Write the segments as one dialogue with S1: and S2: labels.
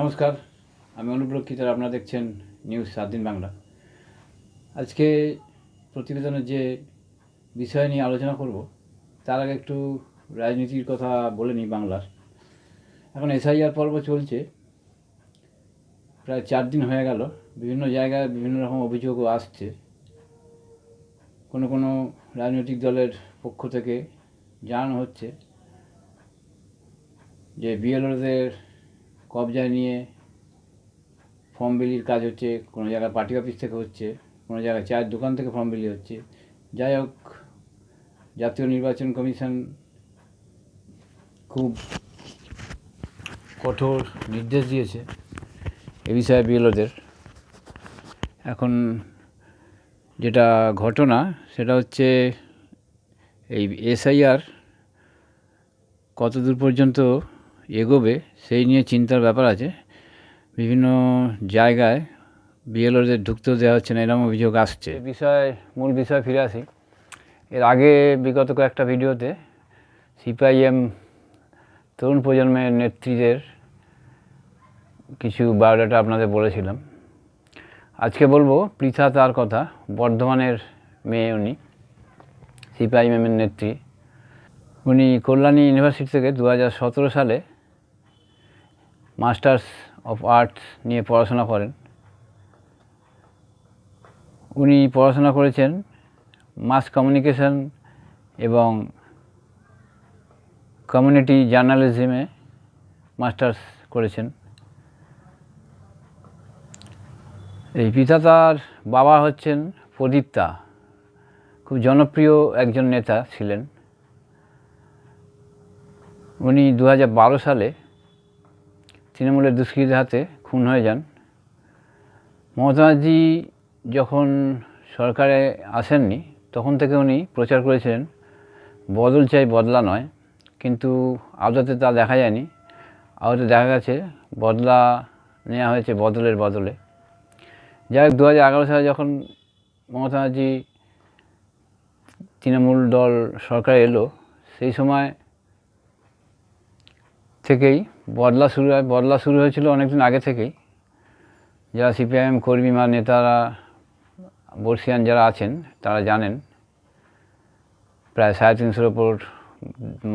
S1: নমস্কার, আমি অনুপ্রক্ষিত আর আপনারা দেখছেন নিউজ সাত দিন বাংলা। আজকে প্রতিবেদনের যে বিষয় নিয়ে আলোচনা করব, তার আগে একটু রাজনীতির কথা বলে নিই বাংলার। এখন এসআইআর পর্ব চলছে, প্রায় চার দিন হয়ে গেল, বিভিন্ন জায়গায় বিভিন্ন রকম অভিযোগও আসছে। কোনো কোনো রাজনৈতিক দলের পক্ষ থেকে জানানো হচ্ছে যে বিএলওদের কবজায় নিয়ে ফর্ম বিলির কাজ হচ্ছে, কোনো জায়গায় পার্টি অফিস থেকে হচ্ছে, কোনো জায়গায় চায়ের দোকান থেকে ফর্ম বিলি হচ্ছে। যাই হোক, জাতীয় নির্বাচন কমিশন খুব কঠোর নির্দেশ দিয়েছে এ বিষয়ে বিএলওদের। এখন যেটা ঘটনা, সেটা হচ্ছে এই এসআইআর কত দূর পর্যন্ত এগোবে, সেই নিয়ে চিন্তার ব্যাপার আছে। বিভিন্ন জায়গায় বিএলওদের ঢুকতেও দেওয়া হচ্ছে না, এরকম অভিযোগ আসছে। বিষয়, মূল বিষয় ফিরে আসি। এর আগে বিগত কয়েকটা ভিডিওতে সিপিআইএম তরুণ প্রজন্মের নেত্রীদের কিছু বায়োডাটা আপনাদের বলেছিলাম। আজকে বলব, পৃথা তার কথা, বর্ধমানের মেয়ে উনি, সিপিআইএমের নেত্রী। উনি কল্যাণী ইউনিভার্সিটি থেকে দু হাজার সতেরো সালে মাস্টার্স অফ আর্টস নিয়ে পড়াশোনা করেন। উনি পড়াশোনা করেছেন মাস কমিউনিকেশন এবং কমিউনিটি জার্নালিজমে মাস্টার্স করেছেন। এই পিতা তার বাবা হচ্ছেন প্রদীপ্তা, খুব জনপ্রিয় একজন নেতা ছিলেন। উনি দু হাজার বারো সালে তৃণমূলের দুষ্কৃতীদের হাতে খুন হয়ে যান। মমতাজি যখন সরকারে আসেননি, তখন থেকে উনি প্রচার করেছিলেন, বদল চাই বদলা নয়, কিন্তু আদতে তা দেখা যায়নি। আদতে দেখা গেছে, বদলা নেওয়া হয়েছে বদলের বদলে। যাই হোক দু হাজার এগারো সালে যখন মমতা ব্যানার্জি তৃণমূল দল সরকারে এলো, সেই সময় থেকেই বদলা শুরু হয়, বদলা শুরু হয়েছিল অনেকদিন আগে থেকেই। যারা সিপিআইএম কর্মী বা নেতারা, বর্ষিয়ান যারা আছেন, তারা জানেন, প্রায় সাড়ে তিনশোর ওপর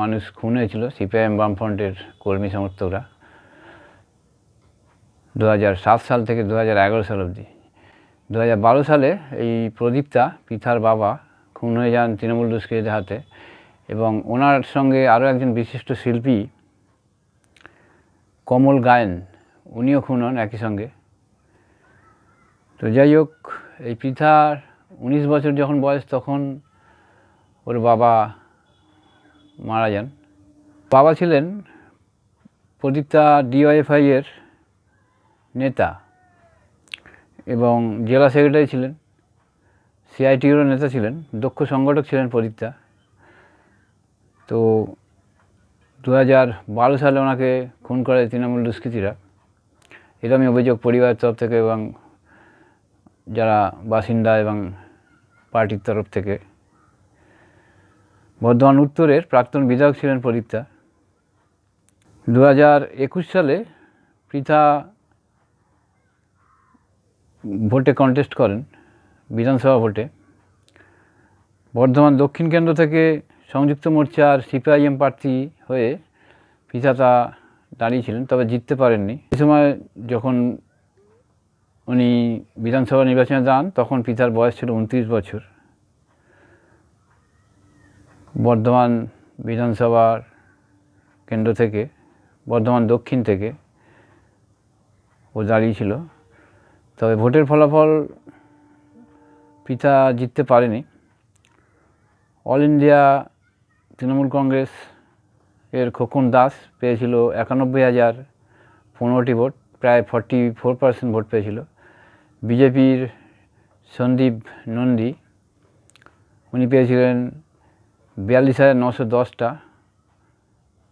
S1: মানুষ খুন হয়েছিল সিপিআইএম বামফ্রন্টের কর্মী সমর্থকরা দু সাল থেকে দু এগারো সাল অবধি। দু হাজার বারো সালে এই প্রদীপ্তা পিতার বাবা, খুন হয়ে যান তৃণমূল দুষ্কৃতীদের হাতে এবং ওনার সঙ্গে আরও একজন বিশিষ্ট শিল্পী কমল গায়েন, উনিও খুন হন একই সঙ্গে। তো যাই হোক, এই পৃথার উনিশ বছর যখন বয়স, তখন ওর বাবা মারা যান। বাবা ছিলেন প্রদীপ্তা ডিওয়াইএফআই এর নেতা এবং জেলা সেক্রেটারি ছিলেন, সিআইটিউরও নেতা ছিলেন, দক্ষ সংগঠক ছিলেন প্রদীপ্তা। তো দু হাজার বারো সালে ওনাকে খুন করে তৃণমূল দুষ্কৃতীরা। এরকমই অভিযোগ পরিবারের তরফ থেকে এবং যারা বাসিন্দা এবং পার্টির তরফ থেকে। বর্ধমান উত্তরের প্রাক্তন বিধায়ক ছিলেন প্রদীপ্তা দু হাজার একুশ সালে পৃথা ভোটে কন্টেস্ট করেন, বিধানসভা ভোটে। বর্ধমান দক্ষিণ কেন্দ্র থেকে সংযুক্ত মোর্চার সিপিআইএম প্রার্থী হয়ে পিতাতা দাঁড়িয়েছিলেন তবে জিততে পারেননি। এই সময় যখন উনি বিধানসভা নির্বাচনে যান, তখন পিতার বয়স ছিল উনত্রিশ বছর। বর্ধমান বিধানসভার কেন্দ্র থেকে, বর্ধমান দক্ষিণ থেকে ও দাঁড়িয়েছিল তবে ভোটের ফলাফল পিতা জিততে পারেনি। অল ইন্ডিয়া তৃণমূল কংগ্রেস এর খোকন দাস পেয়েছিল একানব্বই হাজার পনেরোটি ভোট, প্রায় ফর্টি ফোর পার্সেন্ট ভোট পেয়েছিল। বিজেপির সন্দীপ নন্দী, উনি পেয়েছিলেন বিয়াল্লিশ হাজার নশো দশটা,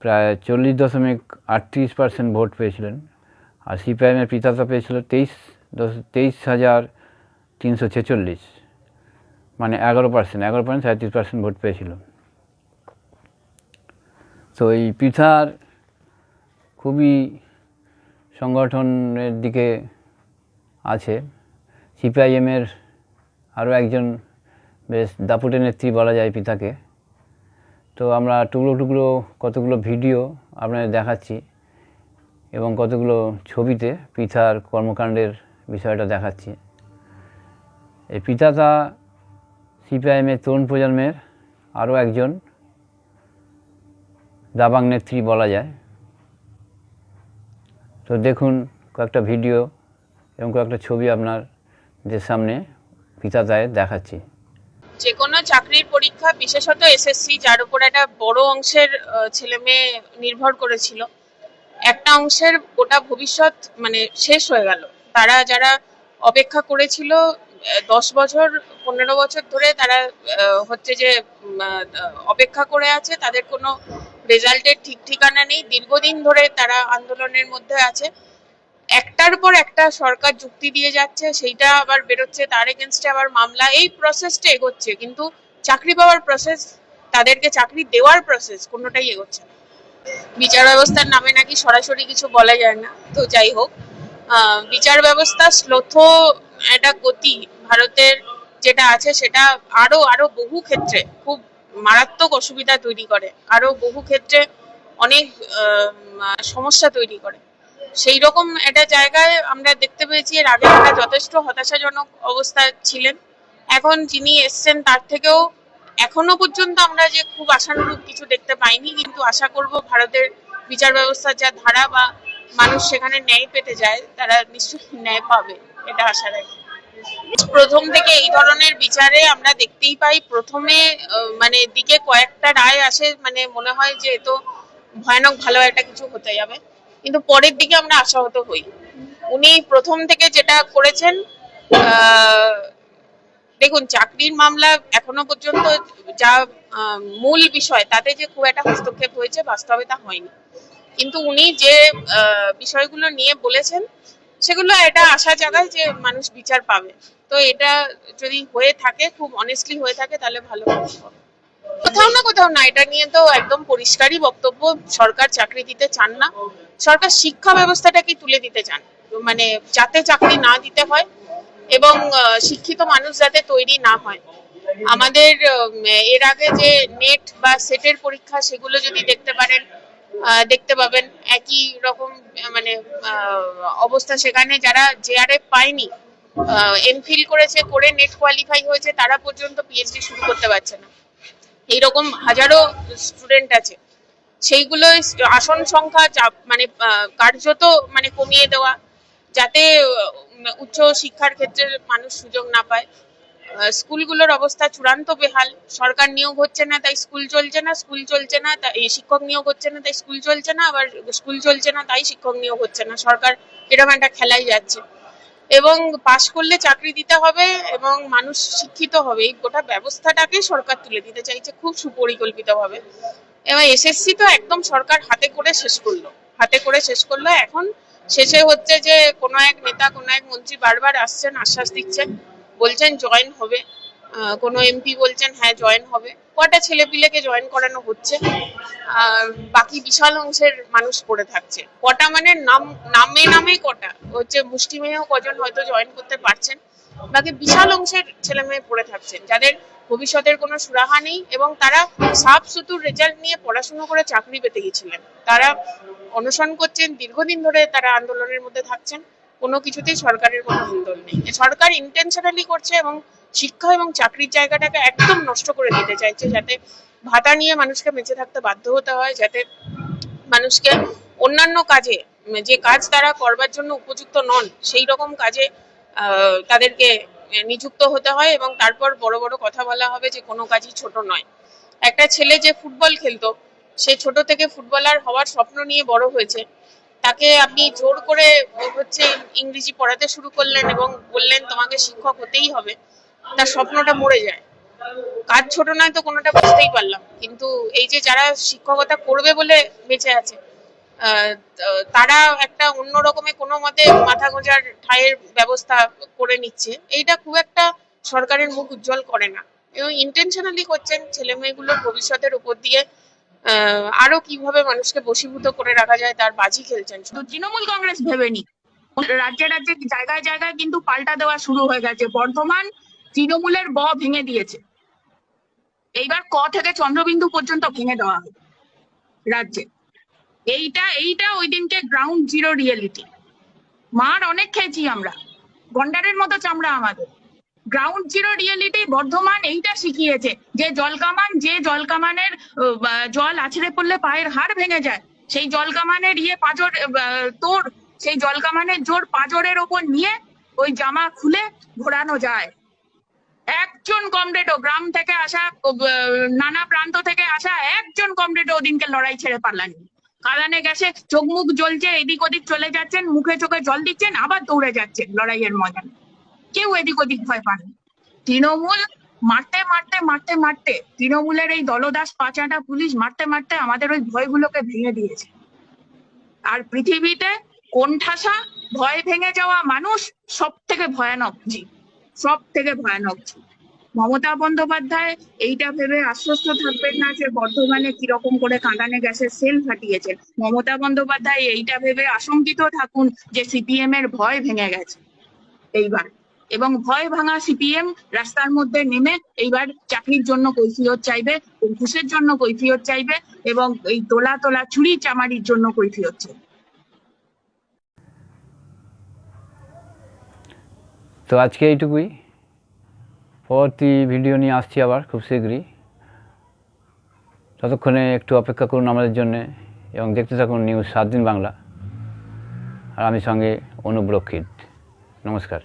S1: প্রায় চল্লিশ দশমিক আটত্রিশ পার্সেন্ট ভোট পেয়েছিলেন। আর সিপিআইএমের পিতাতা পেয়েছিল তেইশ দশ, তেইশ হাজার তিনশো ছেচল্লিশ মানে এগারো পার্সেন্ট এগারো পয়েন্ট সাঁত্রিশ পার্সেন্ট ভোট পেয়েছিল। তো এই পৃথার খুবই সংগঠনের দিকে আছে। সিপিআইএমের আরও একজন বেশ দাপুটে নেত্রী বলা যায় পিতাকে তো আমরা টুকরো টুকরো কতগুলো ভিডিও আপনাদের দেখাচ্ছি এবং কতগুলো ছবিতে পিতার কর্মকাণ্ডের বিষয়টা দেখাচ্ছি। এই পিতাটা সিপিআইএমের তরুণ প্রজন্মের আরও একজন দাবাং নেত্রী বলা যায়। তো দেখুন, কয়েকটা ভিডিও এবং কয়েকটা ছবি আপনাদের সামনে পিতাতায় দেখাচ্ছি।
S2: যে কোনো চাকরির পরীক্ষা, বিশেষত এসএসসি যার উপর একটা বড় অংশের ছেলে মেয়ে নির্ভর করেছিল, একটা অংশের গোটা ভবিষ্যৎ মানে শেষ হয়ে গেল। তারা যারা অপেক্ষা করেছিল দশ বছর, পনেরো বছর ধরে তারা হচ্ছে যে অপেক্ষা করে আছে, তাদের কোনো রেজাল্টের ঠিক ঠিকানা নেই। দীর্ঘদিন ধরে তারা আন্দোলনের মধ্যে আছে। একটার পর একটা সরকার যুক্তি দিয়ে যাচ্ছে, সেইটা আবার বেরোচ্ছে, তার এগেনস্টে আবার মামলা। এই প্রসেসটা এগোচ্ছে, কিন্তু চাকরি পাওয়ার প্রসেস তাদেরকে চাকরি দেওয়ার প্রসেস কোনোটাই এগোচ্ছে না। বিচার ব্যবস্থার নামে নাকি সরাসরি কিছু বলা যায় না। তো যাই হোক বিচার ব্যবস্থা শ্লথ একটা গতি। ভারতের যেটা আছে সেটা আরও আরও বহু ক্ষেত্রে খুব মারাত্মক অসুবিধা তৈরি করে। আরও বহু ক্ষেত্রে অনেক সমস্যা তৈরি করে। সেই রকম একটা জায়গায় আমরা দেখতে পেয়েছি, এর আগে একটা যথেষ্ট হতাশাজনক অবস্থায় ছিলেন। এখন যিনি এসছেন, তার থেকেও এখনও পর্যন্ত আমরা যে খুব আশানুরূপ কিছু দেখতে পাইনি, কিন্তু আশা করব ভারতের বিচার ব্যবস্থার যা ধারা বা মানুষ সেখানে ন্যায় পেতে যায়, তারা নিশ্চয়ই ন্যায় পাবে, এটা আশা রাখি। প্রথম থেকে এই ধরনের বিচারে আমরা দেখতেই পাই। প্রথমে মানে দিকে কয়েকটা রায় আসে মানে মনে হয় যে তো ভয়ানক ভালো একটা কিছু হতে যাবে। কিন্তু পরের দিকে আমরা আশাহত হই। উনি প্রথম থেকে যেটা করেছেন দেখুন, চাকরির মামলা এখনও পর্যন্ত যা মূল বিষয়, তাতে যে খুব একটা হস্তক্ষেপ হয়েছে, বাস্তবে তা হয়নি। কিন্তু উনি যে বিষয়গুলো নিয়ে বলেছেন সেগুলো এটা আশা জাগায় যে মানুষ বিচার পাবে। তো এটা যদি হয়ে থাকে, খুব অনেস্টলি হয়ে থাকে, তাহলে ভালো কোথাও না কোথাও না, এটা নিয়ে তো একদম পরিষ্কারই বক্তব্য, সরকার চাকরি দিতে চান না। সরকার শিক্ষা ব্যবস্থাটাকে তুলে দিতে চান। মানে যাতে চাকরি না দিতে হয় এবং শিক্ষিত মানুষ যাতে তৈরি না হয়। আমাদের এর আগে যে নেট বা সেটের পরীক্ষা, সেগুলো যদি দেখতে পারেন দেখতে পাবেন একই রকম মানে অবস্থা সেখানে। যারা জেআরএফ পায়নি এমফিল করেছে, করে নেট কোয়ালিফাই হয়েছে, তারা পর্যন্ত পিএইচডি শুরু করতে পারছে না। এইরকম হাজারো স্টুডেন্ট আছে। সেইগুলো আসন সংখ্যা মানে কার্যত মানে কমিয়ে দেওয়া, যাতে উচ্চ শিক্ষার ক্ষেত্রে মানুষ সুযোগ না পায়। স্কুলগুলোর অবস্থা চূড়ান্ত বেহাল। সরকার নিয়োগ হচ্ছে না, তাই স্কুল চলছে না, স্কুল চলছে না, তাই শিক্ষক নিয়োগ হচ্ছে না, তাই স্কুল চলছে না, আবার স্কুল চলছে না, তাই শিক্ষক নিয়োগ হচ্ছে না। সরকার এরকম একটা খেলাই যাচ্ছে। এবং পাশ করলে চাকরি দিতে হবে এবং মানুষ শিক্ষিত হবে। এই গোটা ব্যবস্থাটাকে সরকার তুলে দিতে চাইছে খুব সুপরিকল্পিতভাবে। এবার এসএসসি তো একদম সরকার হাতে করে শেষ করল। হাতে করে শেষ করল। এখন শেষে হচ্ছে যে কোনো এক নেতা, কোনো এক মন্ত্রী বারবার আসছেন, আশ্বাস দিচ্ছেন। বলছেন জয়েন হবে। কোনো এমপি বলছেন হ্যাঁ জয়েন হবে। কটা ছেলে পিলেকে জয়েন করানো হচ্ছে? আর বাকি বিশাল অংশের মানুষ পড়ে থাকছে। কটা মানে নাম, নামে নামে কটা। হচ্ছে মুষ্টিমেয় কজন হয়তো জয়েন করতে পারছেন। বাকি বিশাল অংশের ছেলে মেয়ে পড়ে থাকছেন। যাদের ভবিষ্যতের কোনো সুরাহা নেই এবং তারা সাফ সুতুর রেজাল্ট নিয়ে পড়াশুনো করে চাকরি পেতে গেছিলেন। তারা অনশন করছেন, দীর্ঘদিন ধরে তারা আন্দোলনের মধ্যে থাকছেন। কোনো কিছুতেই সরকারের কোনো আন্দোলন নেই। সরকার ইন্টেনশনালি করছে এবং শিক্ষা এবং চাকরির জায়গাটাকে একদম নষ্ট করে দিতে চাইছে, যাতে ভাতা নিয়ে মানুষকে বেঁচে থাকতে বাধ্য হতে হয়, যাতে মানুষকে অন্যান্য কাজে, যে কাজ তারা করবার জন্য উপযুক্ত নন, সেই রকম কাজে তাদেরকে নিযুক্ত হতে হয় এবং তারপর বড় বড় কথা বলা হবে যে কোনো কাজই ছোট নয়। একটা ছেলে যে ফুটবল খেলতো, সে ছোট থেকে ফুটবলার হওয়ার স্বপ্ন নিয়ে বড় হয়েছে। তাকে আপনি জোর করে হচ্ছে ইংরেজি পড়াতে শুরু করলেন এবং বললেন তোমাকে শিক্ষক হতেই হবে। তার স্বপ্নটা মরে যায়। কাজ ছোট নয় তো কোনোটা বুঝতেই পারলাম। কিন্তু এই যে যারা শিক্ষকতা করবে বলে বেঁচে আছে তারা একটা অন্য রকমের কোনো মতে মাথা গোঁজার ঠাঁইয়ের ব্যবস্থা করে নিচ্ছে। এইটা খুব একটা সরকারের মুখ উজ্জ্বল করে না। এবং ইন্টেনশনালি করছেন ছেলে মেয়েগুলোর ভবিষ্যতের উপর দিয়ে। আরও কীভাবে মানুষকে বশীভূত করে রাখা যায় তার বাজি খেলছেন?
S3: তো তৃণমূল কংগ্রেস ভেবেনি রাজ্যে রাজ্যে জায়গায় জায়গায় কিন্তু পাল্টা দেওয়া শুরু হয়ে গেছে। বর্ধমান তৃণমূলের ব ভেঙে দিয়েছে। এইবার ক থেকে চন্দ্রবিন্দু পর্যন্ত ভেঙে দেওয়া হবে রাজ্যে। এইটা এইটা ওই দিনকে গ্রাউন্ড জিরো রিয়েলিটি মার অনেক খেয়েছি আমরা। গন্ডারের মতো চামড়া আমাদের। গ্রাউন্ড জিরো রিয়েলিটি বর্ধমান এইটা শিখিয়েছে, যে জলকামান, যে জলকামানের জল আছড়ে পড়লে পায়ের হাড় ভেঙে যায়। সেই জলকামানের ইয়ে পাঁজর তোর, সেই জলকামানের জোর পাঁজরের ওপর নিয়ে ওই জামা খুলে ঘোরানো যায়। একজন কমরেডও গ্রাম থেকে আসা নানা প্রান্ত থেকে আসা একজন কমরেডও ওদিনকে লড়াই ছেড়ে পারলানি কারানে গেছে চোখ মুখ জ্বলছে, এদিক ওদিক চলে যাচ্ছেন, মুখে চোখে জল দিচ্ছেন, আবার দৌড়ে যাচ্ছেন লড়াইয়ের ময়দানে। কেউ এদিক ওদিক ভয় পান তৃণমূল মারতে মারতে মারতে মারতে তৃণমূলের এই দলদাস পাঁচাটা পুলিশ মারতে মারতে আমাদের ওই ভয়গুলোকে ভেঙে দিয়েছে। আর পৃথিবীতে কোণঠাসা, ভয় ভেঙে যাওয়া মানুষ সব থেকে ভয়ানক জীব সব থেকে ভয়ানক জীব। মমতা বন্দ্যোপাধ্যায় এইটা ভেবে আশ্বস্ত থাকবেন না যে বর্ধমানে কীরকম করে কাঁদানে গ্যাসের সেল ফাটিয়েছেন। মমতা বন্দ্যোপাধ্যায় এইটা ভেবে আশঙ্কিত থাকুন যে সিপিএম এর ভয় ভেঙে গেছে। এইবার। এবং ভয় ভাঙা সিপিএম রাস্তার মধ্যে নেমে এইবার চাকরির জন্য কৈফিয়ত চাইবে ঘুষের জন্য কৈফিয়ত চাইবে এবং এই তোলা তোলা চুরি চামারির জন্য কৈফিয়ত চাইবে।
S1: তো আজকে এইটুকুই। পরবর্তী ভিডিও নিয়ে আসছি আবার খুব শীঘ্রই। ততক্ষণে একটু অপেক্ষা করুন আমাদের জন্যে এবং দেখতে থাকুন নিউজ সাত দিন বাংলা। আর আমি সঙ্গে অনুপ রক্ষিত। নমস্কার।